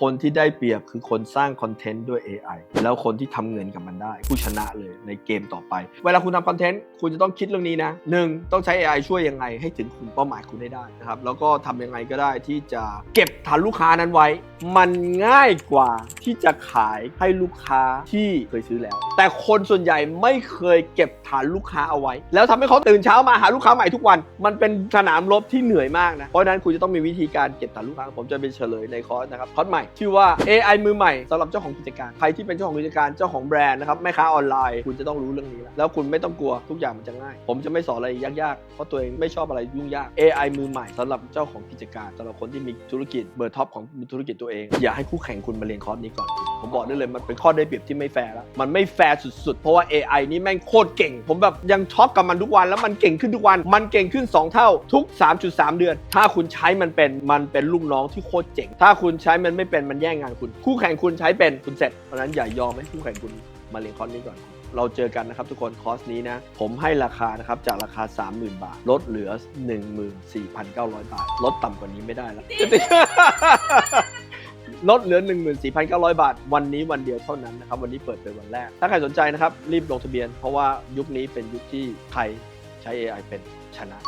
คนที่ได้เปรียบคือคนสร้างคอนเทนต์ด้วย AI แล้วคนที่ทำเงินกับมันได้ ผู้ชนะเลยในเกมต่อไป เวลาคุณทำคอนเทนต์คุณจะต้องคิดเรื่องนี้นะหนึ่งต้องใช้ AI ช่วยยังไงให้ถึงกลุ่มเป้าหมายคุณได้ได้นะครับแล้วก็ทำยังไงก็ได้ที่จะเก็บฐานลูกค้านั้นไว้มันง่ายกว่าที่จะขายให้ลูกค้าที่เคยซื้อแล้ว แต่คนส่วนใหญ่ไม่เคยเก็บฐานลูกค้าเอาไว้ แล้วทำให้เขาตื่นเช้ามาหาลูกค้าใหม่ทุกวัน มันเป็นสนามรบที่เหนื่อยมากนะ เพราะนั้นคุณจะต้องมีวิธีการเก็บฐานลูกค้า ผมจะเป็นเฉลยในคอร์สนะครับคอร์สใหม่ชื่อว่า AI มือใหม่สำหรับเจ้าของกิจการ ใครที่เป็นเจ้าของกิจการเจ้าของแบรนด์นะครับแม่ค้าออนไลน์ คุณจะต้องรู้เรื่องนี้แล้วแล้วคุณไม่ต้องกลัวทุกอย่างมันจะง่าย ผมจะไม่สอนอะไรยากๆเพราะตัวเองไม่ชอบอะไรยุ่งยาก AI มือใหม่สำหรับเจ้าของกิจการสำหรับคนที่มีธุรกิจเบอร์ท็อปของธุรกิจตัวเอง อย่าให้คู่แข่งคุณมาเรียนคอร์สนี้ก่อน ผมบอกได้เลยมันเป็นข้อได้เปรียบที่ไม่แฟร์แล้ว มันไม่แฟร์สุดๆ เพราะว่า AI นี่แม่งโคตรเก่ง ผมแบบยังช็อกกับมันทุกวันแล้วมันเก่งขึ้นทุกวัน มันเก่งขึ้น 2 เท่าทุก 3.3 เดือน ถ้าคุณใช้มันเป็นมันเป็นลูกน้องที่โคตรเจ๋ง ถ้าคุณใช้มันไม่เป็นมันแย่งงานคุณ คู่แข่งคุณใช้เป็นคุณเสร็จเพราะฉะนั้นอย่ายอมให้คู่แข่งคุณ มาเรียนคอร์สนี้ก่อน เราเจอกันนะครับทุกคนคอร์สนี้นะ ผมให้ราคานะครับจากราคา 30,000 บาท ลดเหลือ 14,900 บาท ลดต่ำกว่านี้ไม่ได้แล้ว ลดเหลือ 14,900 บาท วันนี้วันเดียวเท่านั้นนะครับ วันนี้เปิดเป็นวันแรก ถ้าใครสนใจนะครับ รีบลงทะเบียน เพราะว่ายุคนี้เป็นยุคที่ใครใช้ AI เป็นชนะ